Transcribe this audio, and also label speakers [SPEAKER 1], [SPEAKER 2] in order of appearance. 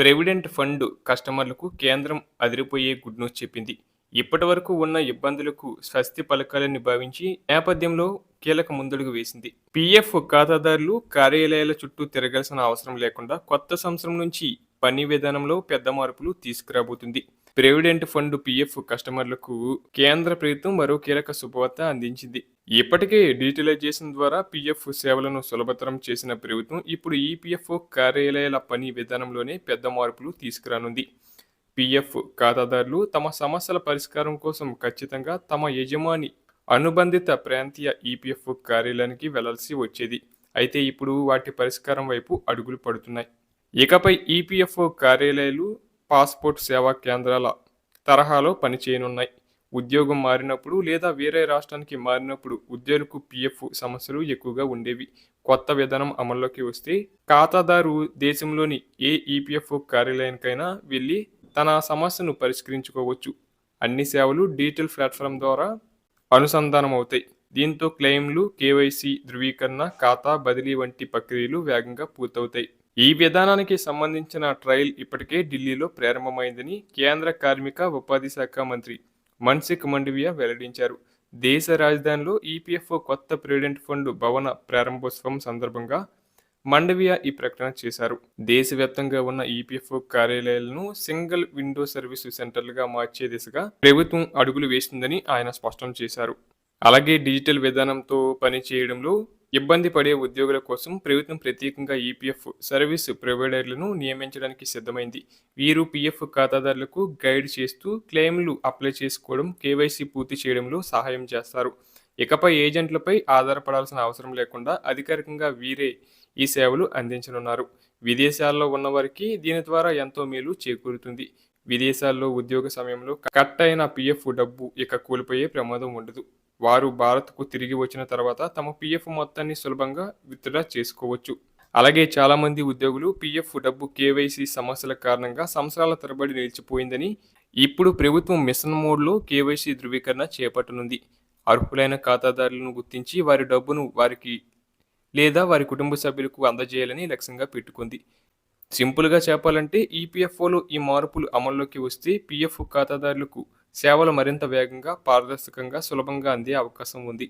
[SPEAKER 1] ప్రెవిడెంట్ fund కస్టమర్లకు కేంద్రం అదిరిపోయే గుడ్ న్యూస్ చెప్పింది. ఇప్పటి వరకు ఉన్న ఇబ్బందులకు స్వస్తి పలకాలని భావించి నేపథ్యంలో కీలక ముందడుగు వేసింది. పీఎఫ్ ఖాతాదారులు కార్యాలయాల చుట్టూ తిరగాల్సిన అవసరం లేకుండా కొత్త సంవత్సరం నుంచి పని విధానంలో పెద్ద మార్పులు తీసుకురాబోతుంది. ప్రెవిడెంట్ ఫండ్ పీఎఫ్ కస్టమర్లకు కేంద్ర ప్రభుత్వం మరో కీలక శుభవార్త అందించింది. ఇప్పటికే డిజిటలైజేషన్ ద్వారా పీఎఫ్ సేవలను సులభతరం చేసిన ప్రభుత్వం ఇప్పుడు ఈపీఎఫ్ కార్యాలయాల పని విధానంలోనే పెద్ద మార్పులు తీసుకురానుంది. పీఎఫ్ ఖాతాదారులు తమ సమస్యల పరిష్కారం కోసం ఖచ్చితంగా తమ యజమాని అనుబంధిత ప్రాంతీయ ఈపీఎఫ్ కార్యాలయానికి వెళ్ళాల్సి వచ్చేది. అయితే ఇప్పుడు వాటి పరిష్కారం వైపు అడుగులు పడుతున్నాయి. ఇకపై ఈపీఎఫ్ఓ కార్యాలయాలు పాస్పోర్ట్ సేవా కేంద్రాల తరహాలో పనిచేయనున్నాయి. ఉద్యోగం మారినప్పుడు లేదా వేరే రాష్ట్రానికి మారినప్పుడు ఉద్యోగులకు పిఎఫ్ సమస్యలు ఎక్కువగా ఉండేవి. కొత్త విధానం అమల్లోకి వస్తే ఖాతాదారు దేశంలోని ఏ ఈపీఎఫ్ఓ కార్యాలయానికైనా వెళ్ళి తన సమస్యను పరిష్కరించుకోవచ్చు. అన్ని సేవలు డిజిటల్ ప్లాట్ఫామ్ ద్వారా అనుసంధానం అవుతాయి దీంతో క్లెయిమ్లు కేవైసీ ధృవీకరణ ఖాతా బదిలీ వంటి ప్రక్రియలు వేగంగా పూర్తవుతాయి. ఈ విధానానికి సంబంధించిన ట్రయల్ ఇప్పటికే ఢిల్లీలో ప్రారంభమైందని కేంద్ర కార్మిక ఉపాధి శాఖ మంత్రి మన్సిక్ మండవియా వెల్లడించారు. దేశ రాజధానిలో ఈపీఎఫ్ఓ కొత్త ప్రెసిడెంట్ ఫండ్ భవన ప్రారంభోత్సవం సందర్భంగా మండవియా ఈ ప్రకటన చేశారు. దేశవ్యాప్తంగా ఉన్న ఈపీఎఫ్ఓ కార్యాలయాలను సింగిల్ విండో సర్వీస్ సెంటర్లుగా మార్చే దిశగా ప్రభుత్వం అడుగులు వేస్తుందని ఆయన స్పష్టం చేశారు. అలాగే డిజిటల్ విధానంతో పనిచేయడంలో ఇబ్బంది పడే ఉద్యోగుల కోసం ప్రభుత్వం ప్రత్యేకంగా ఈపీఎఫ్ సర్వీస్ ప్రొవైడర్లను నియమించడానికి సిద్ధమైంది. వీరు పీఎఫ్ ఖాతాదారులకు గైడ్ చేస్తూ క్లెయిమ్లు అప్లై చేసుకోవడం కేవైసీ పూర్తి చేయడంలో సహాయం చేస్తారు. ఇకపై ఏజెంట్లపై ఆధారపడాల్సిన అవసరం లేకుండా అధికారికంగా వీరే ఈ సేవలు అందించనున్నారు. విదేశాల్లో ఉన్నవారికి దీని ద్వారా ఎంతో మేలు చేకూరుతుంది. విదేశాల్లో ఉద్యోగ సమయంలో కట్ అయిన పీఎఫ్ డబ్బు ఇక కోల్పోయే ప్రమాదం ఉండదు. వారు భారత్కు తిరిగి వచ్చిన తర్వాత తమ పీఎఫ్ మొత్తాన్ని సులభంగా విత్డ్రా చేసుకోవచ్చు. అలాగే చాలామంది ఉద్యోగులు పీఎఫ్ డబ్బు కేవైసీ సమస్యల కారణంగా సంవత్సరాల తరబడి నిలిచిపోయిందని ఇప్పుడు ప్రభుత్వం మిషన్ మోడ్లో కేవైసీ ధృవీకరణ చేపట్టనుంది. అర్హులైన ఖాతాదారులను గుర్తించి వారి డబ్బును వారికి లేదా వారి కుటుంబ సభ్యులకు అందజేయాలని లక్ష్యంగా పెట్టుకుంది. సింపుల్గా చెప్పాలంటే ఈపీఎఫ్ఓలో ఈ మార్పులు అమల్లోకి వస్తే పీఎఫ్ ఖాతాదారులకు సేవలు మరింత వేగంగా పారదర్శకంగా సులభంగా అందే అవకాశం ఉంది.